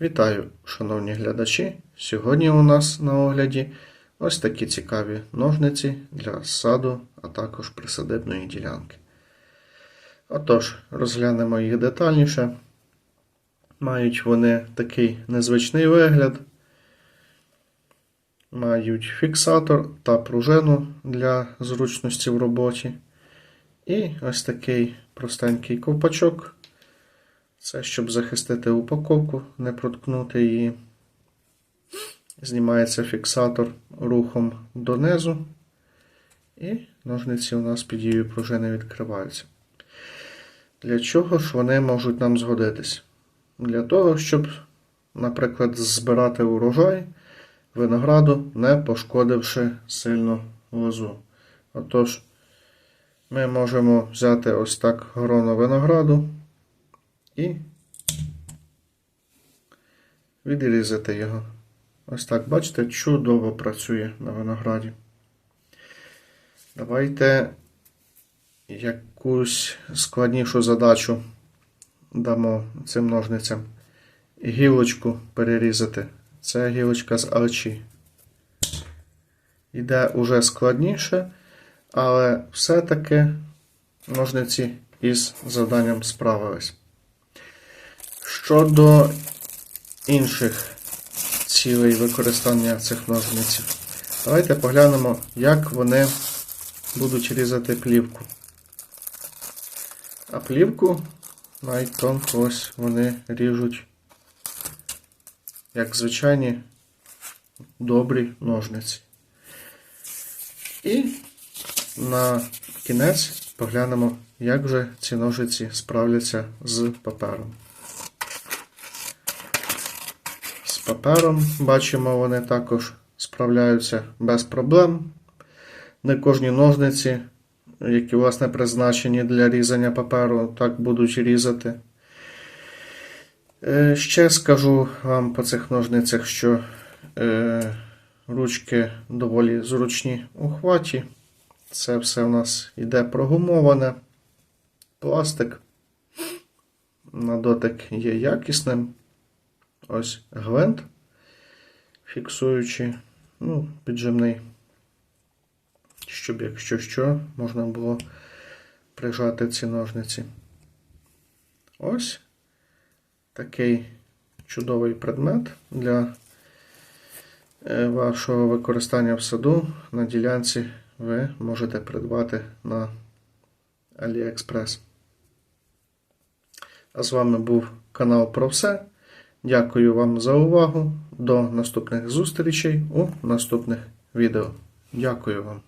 Вітаю, шановні глядачі! Сьогодні у нас на огляді ось такі цікаві ножниці для саду, а також присадибної ділянки. Отож, розглянемо їх детальніше. Мають вони такий незвичний вигляд. Мають фіксатор та пружину для зручності в роботі. І ось такий простенький ковпачок. Це щоб захистити упаковку, не проткнути її. Знімається фіксатор рухом донизу. І ножниці у нас під дією пружини відкриваються. Для чого ж вони можуть нам згодитись? Для того, щоб, наприклад, збирати урожай винограду, не пошкодивши сильно лозу. Отож, ми можемо взяти ось так гроно винограду і відрізати його. Ось так, бачите, чудово працює на винограді. Давайте якусь складнішу задачу дамо цим ножницям. Гілочку перерізати. Це гілочка з алчі. Йде уже складніше, але все-таки ножниці із завданням справились. Щодо інших цілей використання цих ножниців, давайте поглянемо, як вони будуть різати плівку. А плівку навіть тонко ось вони ріжуть, як звичайні добрі ножниці. І на кінець поглянемо, як же ці ножиці справляться з папером. З папером, бачимо, вони також справляються без проблем. Не кожні ножниці, які власне призначені для різання паперу, так будуть різати. Е, Ще скажу вам по цих ножницях, що е, ручки доволі зручні у хваті. Це все у нас йде прогумоване. Пластик на дотик є якісним. Ось гвинт, фіксуючи, ну, піджимний, щоб, якщо що, можна було прижати ці ножниці. Ось такий чудовий предмет для е, вашого використання в саду на ділянці ви можете придбати на AliExpress. А з вами був канал про все. Дякую вам за увагу. До наступних зустрічей у наступних відео. Дякую вам.